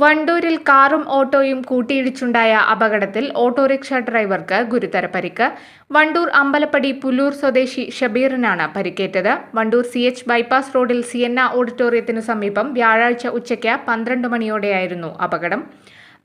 വണ്ടൂരിൽ കാറും ഓട്ടോയും കൂട്ടിയിടിച്ചുണ്ടായ അപകടത്തിൽ ഓട്ടോറിക്ഷ ഡ്രൈവർക്ക് ഗുരുതര പരിക്ക്. വണ്ടൂർ അമ്പലപ്പടി പുല്ലൂർ സ്വദേശി ഷബീറിനാണ് പരിക്കേറ്റത്. വണ്ടൂർ സി എച്ച് ബൈപ്പാസ് റോഡിൽ സിയന്ന ഓഡിറ്റോറിയത്തിനു സമീപം വ്യാഴാഴ്ച ഉച്ചയ്ക്ക് പന്ത്രണ്ട് മണിയോടെയായിരുന്നു അപകടം.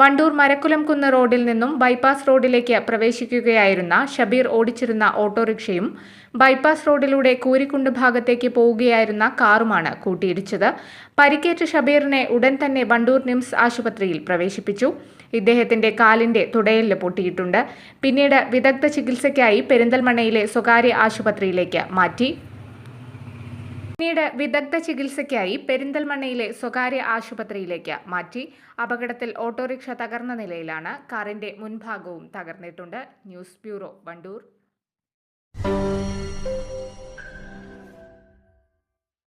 വണ്ടൂർ മരക്കുലം കുന്ന് റോഡിൽ നിന്നും ബൈപ്പാസ് റോഡിലേക്ക് പ്രവേശിക്കുകയായിരുന്ന ഷബീർ ഓടിച്ചിരുന്ന ഓട്ടോറിക്ഷയും ബൈപ്പാസ് റോഡിലൂടെ കൂരിക്കുണ്ട് ഭാഗത്തേക്ക് പോവുകയായിരുന്ന കാറുമാണ് കൂട്ടിയിടിച്ചത്. പരിക്കേറ്റ ഷബീറിനെ ഉടൻ തന്നെ വണ്ടൂർ നിംസ് ആശുപത്രിയിൽ പ്രവേശിപ്പിച്ചു. ഇദ്ദേഹത്തിന്റെ കാലിന്റെ തുടയലിൽ പൊട്ടിയിട്ടുണ്ട്. പിന്നീട് വിദഗ്ധ ചികിത്സയ്ക്കായി പെരിന്തൽമണ്ണയിലെ സ്വകാര്യ ആശുപത്രിയിലേക്ക് മാറ്റി. പിന്നീട് വിദഗ്ധ ചികിത്സയ്ക്കായി പെരിന്തൽമണ്ണയിലെ സ്വകാര്യ ആശുപത്രിയിലേക്ക് മാറ്റി അപകടത്തിൽ ഓട്ടോറിക്ഷ തകർന്ന നിലയിലാണ് കാറിന്റെ മുൻഭാഗവും തകർന്നിട്ടുണ്ട്. News bureau Wandoor.